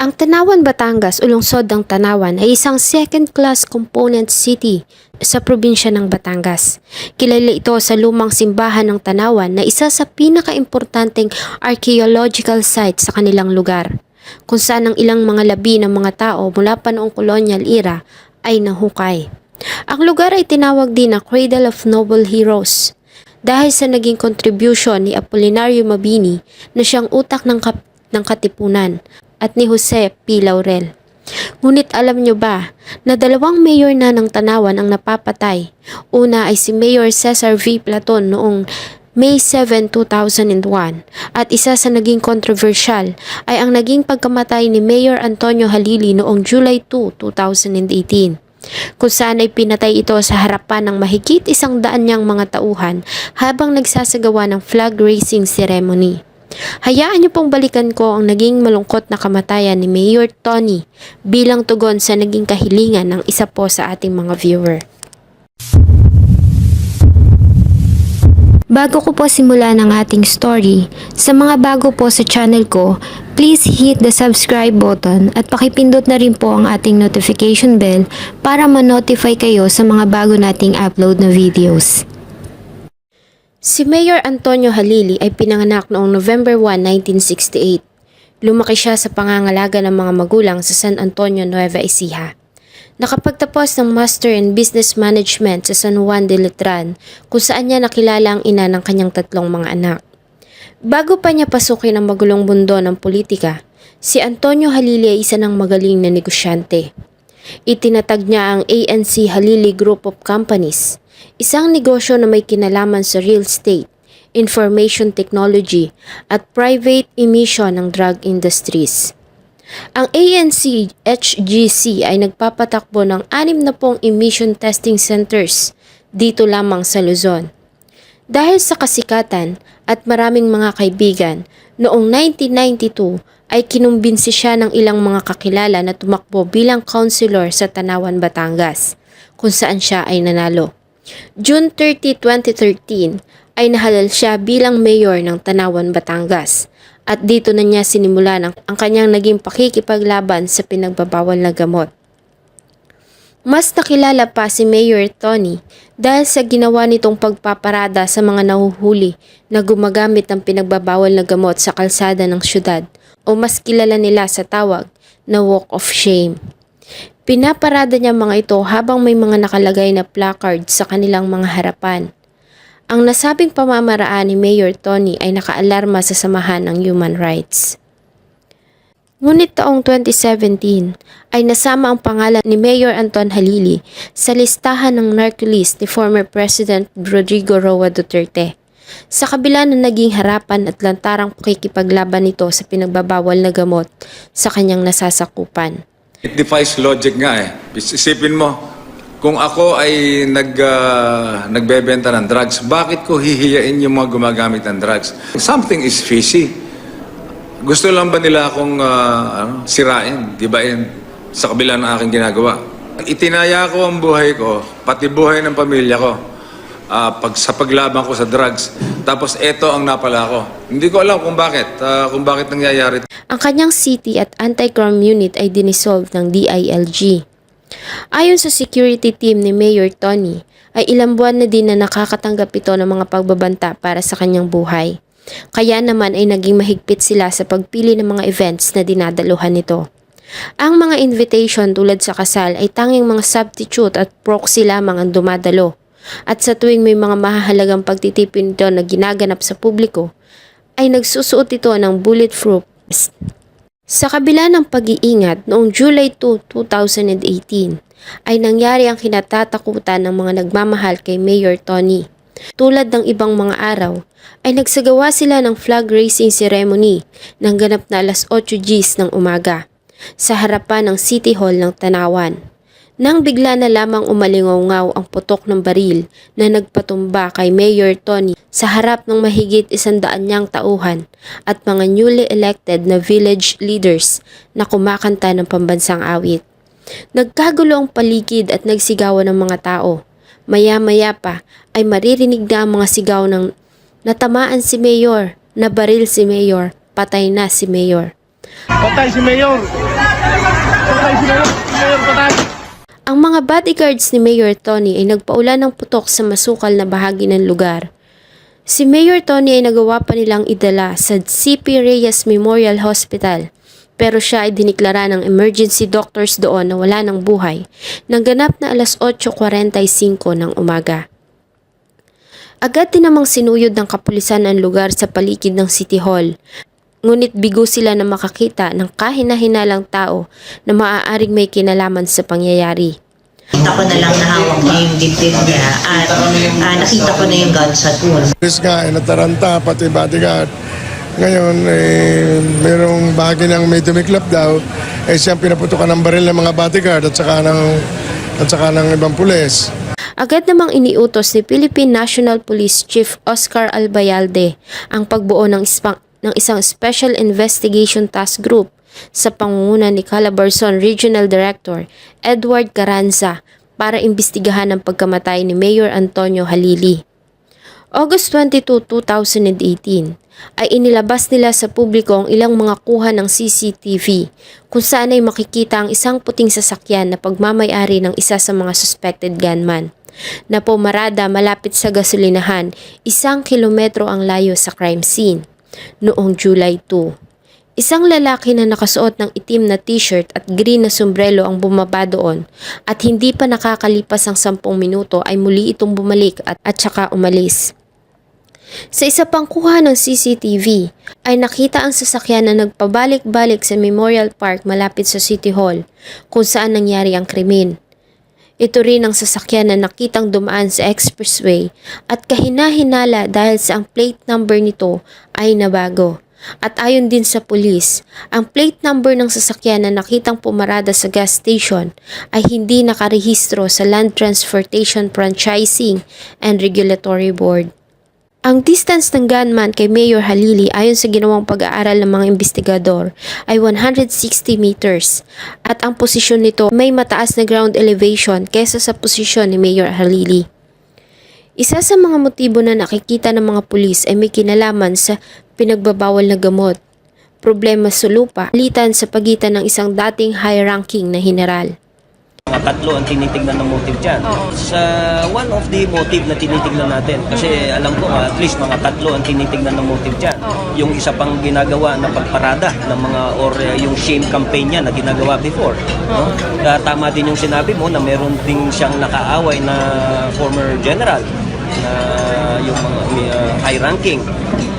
Ang Tanawan, Batangas o lungsod ng Tanawan ay isang second-class component city sa probinsya ng Batangas. Kilala ito sa lumang simbahan ng Tanawan na isa sa pinakaimportanteng archaeological site sa kanilang lugar, kung saan ang ilang mga labi ng mga tao mula pa noong colonial era ay nahukay. Ang lugar ay tinawag din na Cradle of Noble Heroes dahil sa naging contribution ni Apolinario Mabini na siyang utak ng, kap- ng Katipunan at ni Jose P. Laurel. Ngunit alam nyo ba na dalawang mayor na ng Tanawan ang napapatay? Una ay si Mayor Cesar V. Platon noong May 7, 2001 at isa sa naging kontrobersyal ay ang naging pagkamatay ni Mayor Antonio Halili noong July 2, 2018 kung saan ay pinatay ito sa harapan ng mahigit isang daan niyang mga tauhan habang nagsasagawa ng flag raising ceremony. Hayaan niyo pong balikan ko ang naging malungkot na kamatayan ni Mayor Tony bilang tugon sa naging kahilingan ng isa po sa ating mga viewer. Bago ko po simula ng ating story, sa mga bago po sa channel ko, please hit the subscribe button at pakipindot na rin po ang ating notification bell para ma-notify kayo sa mga bago nating upload na videos. Si Mayor Antonio Halili ay pinanganak noong November 1, 1968. Lumaki siya sa pangangalaga ng mga magulang sa San Antonio, Nueva Ecija. Nakapagtapos ng Master in Business Management sa San Juan de Letran kung saan niya nakilala ang ina ng kanyang tatlong mga anak. Bago pa niya pasukin ang magulong mundo ng politika, si Antonio Halili ay isa ng magaling na negosyante. Itinatag niya ang ANC Halili Group of Companies, isang negosyo na may kinalaman sa real estate, information technology at private emission ng drug industries. Ang ANC HGC ay nagpapatakbo ng anim na pong emission testing centers dito lamang sa Luzon. Dahil sa kasikatan at maraming mga kaibigan, noong 1992 ay kinumbinsi siya ng ilang mga kakilala na tumakbo bilang councilor sa Tanawan, Batangas, kung saan siya ay nanalo. June 30, 2013 ay nahalal siya bilang mayor ng Tanawan, Batangas at dito na niya sinimulan ang, ang kanyang naging pakikipaglaban sa pinagbabawal na gamot. Mas nakilala pa si Mayor Tony dahil sa ginawa nitong pagpaparada sa mga nahuhuli na gumagamit ng pinagbabawal na gamot sa kalsada ng syudad o mas kilala nila sa tawag na Walk of Shame. Pinaparada niya mga ito habang may mga nakalagay na placard sa kanilang mga harapan. Ang nasabing pamamaraan ni Mayor Tony ay nakaalarma sa samahan ng human rights. Ngunit taong 2017 ay nasama ang pangalan ni Mayor Anton Halili sa listahan ng narcolist ni former President Rodrigo Roa Duterte. Sa kabila na naging harapan at lantarang pakikipaglaban nito sa pinagbabawal na gamot sa kanyang nasasakupan. It defies logic nga eh. Isipin mo, kung ako ay nag, ah, nagbebenta ng drugs, bakit ko hihiyain yung mga gumagamit ng drugs? Something is fishy. Gusto lang ba nila akong ah, ano, sirain, gibain sa kabila ng aking ginagawa? Itinaya ko ang buhay ko, pati buhay ng pamilya ko, ah, pag, sa paglaban ko sa drugs. Tapos eto ang napala ko. Hindi ko alam kung bakit, ah, kung bakit nangyayari Ang kanyang city at anti-crime unit ay dinisolve ng DILG. Ayon sa security team ni Mayor Tony, ay ilang buwan na din na nakakatanggap ito ng mga pagbabanta para sa kanyang buhay. Kaya naman ay naging mahigpit sila sa pagpili ng mga events na dinadaluhan nito. Ang mga invitation tulad sa kasal ay tanging mga substitute at proxy lamang ang dumadalo. At sa tuwing may mga mahahalagang pagtitipin nito na ginaganap sa publiko, ay nagsusuot ito ng bulletproof vest. Sa kabila ng pag-iingat noong July 2, 2018, ay nangyari ang kinatatakutan ng mga nagmamahal kay Mayor Tony. Tulad ng ibang mga araw, ay nagsagawa sila ng flag raising ceremony ng ganap na alas 8 Gs ng umaga sa harapan ng City Hall ng Tanawan. Nang bigla na lamang umalingaw ang putok ng baril na nagpatumba kay Mayor Tony sa harap ng mahigit isandaan niyang tauhan at mga newly elected na village leaders na kumakanta ng pambansang awit. Nagkagulo ang paligid at nagsigawan ng mga tao. Maya-maya pa ay maririnig na ang mga sigaw ng natamaan si Mayor, nabaril si Mayor, patay na si Mayor. Patay si Mayor. Patay si Mayor. Si Mayor patay. Ang mga bodyguards ni Mayor Tony ay nagpaula ng putok sa masukal na bahagi ng lugar. Si Mayor Tony ay nagawa pa nilang idala sa CP Reyes Memorial Hospital pero siya ay diniklara ng emergency doctors doon na wala ng buhay nang ganap na alas 8.45 ng umaga. Agad din namang sinuyod ng kapulisan ang lugar sa paligid ng City Hall. Ngunit bigo sila na makakita ng kahina-hinalang tao na maaaring may kinalaman sa pangyayari. Nakita ko na lang na hawak niya yung dibdib niya at ah, nakita ko na yung gunshot wound. Police nga, eh, nataranta, pati bodyguard. Ngayon, eh, merong bahagi ng may tumiklap daw, eh siyang pinaputukan ng baril ng mga bodyguard at saka ng, at saka ng ibang pulis. Agad namang iniutos ni Philippine National Police Chief Oscar Albayalde ang pagbuo ng, ispa- ng isang Special Investigation Task Group sa pangunguna ni Calabarzon Regional Director Edward Carranza para imbestigahan ang pagkamatay ni Mayor Antonio Halili. August 22, 2018 ay inilabas nila sa publiko ang ilang mga kuha ng CCTV kung saan ay makikita ang isang puting sasakyan na pagmamayari ng isa sa mga suspected gunman na pumarada malapit sa gasolinahan isang kilometro ang layo sa crime scene noong July 2. Isang lalaki na nakasuot ng itim na t-shirt at green na sombrero ang bumaba doon at hindi pa nakakalipas ang 10 minuto ay muli itong bumalik at, at saka umalis. Sa isa pang kuha ng CCTV ay nakita ang sasakyan na nagpabalik-balik sa Memorial Park malapit sa City Hall kung saan nangyari ang krimen. Ito rin ang sasakyan na nakitang dumaan sa expressway at kahina-hinala dahil sa ang plate number nito ay nabago. At ayon din sa pulis, ang plate number ng sasakyan na nakitang pumarada sa gas station ay hindi nakarehistro sa Land Transportation Franchising and Regulatory Board. Ang distance ng gunman kay Mayor Halili ayon sa ginawang pag-aaral ng mga investigador ay 160 meters at ang posisyon nito may mataas na ground elevation kesa sa posisyon ni Mayor Halili. Isa sa mga motibo na nakikita ng mga pulis ay may kinalaman sa pinagbabawal na gamot, problema sa lupa, litan sa pagitan ng isang dating high-ranking na general. Mga tatlo ang tinitignan ng motive dyan. Sa one of the motive na tinitignan natin, kasi alam ko at least mga tatlo ang tinitignan ng motive dyan. Yung isa pang ginagawa na pagparada ng mga or uh, yung shame campaign niya na ginagawa before. No? Kaya tama din yung sinabi mo na meron din siyang nakaaway na former general na yung mga uh, high ranking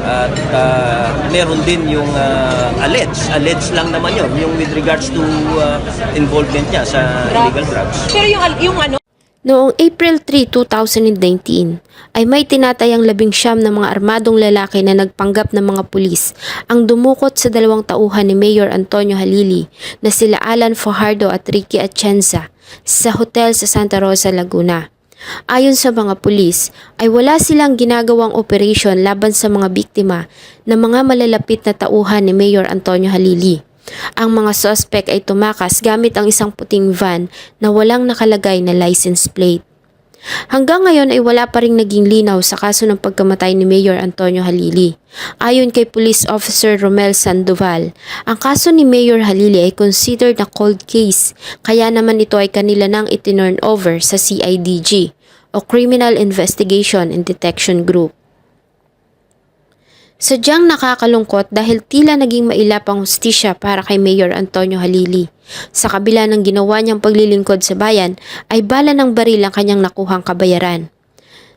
at uh, meron din yung uh, alleged alleged lang naman yun yung with regards to uh, involvement niya sa illegal drugs. Pero yung, yung ano, Noong April 3, 2019, ay may tinatayang labing siyam na mga armadong lalaki na nagpanggap ng mga pulis ang dumukot sa dalawang tauhan ni Mayor Antonio Halili na sila Alan Fajardo at Ricky Atienza sa hotel sa Santa Rosa, Laguna. Ayon sa mga pulis, ay wala silang ginagawang operation laban sa mga biktima na mga malalapit na tauhan ni Mayor Antonio Halili. Ang mga suspect ay tumakas gamit ang isang puting van na walang nakalagay na license plate. Hanggang ngayon ay wala pa ring naging linaw sa kaso ng pagkamatay ni Mayor Antonio Halili. Ayon kay Police Officer Romel Sandoval, ang kaso ni Mayor Halili ay considered na cold case, kaya naman ito ay kanila nang itinurn over sa CIDG o Criminal Investigation and Detection Group. Sadyang nakakalungkot dahil tila naging mailap ang hustisya para kay Mayor Antonio Halili. Sa kabila ng ginawa niyang paglilingkod sa bayan, ay bala ng baril ang kanyang nakuhang kabayaran.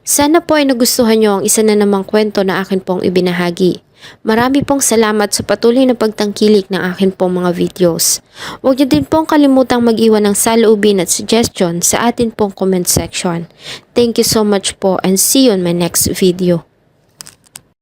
Sana po ay nagustuhan niyo ang isa na namang kwento na akin pong ibinahagi. Marami pong salamat sa patuloy na pagtangkilik ng akin pong mga videos. Huwag niyo din pong kalimutang mag-iwan ng saloobin at suggestion sa atin pong comment section. Thank you so much po and see you on my next video.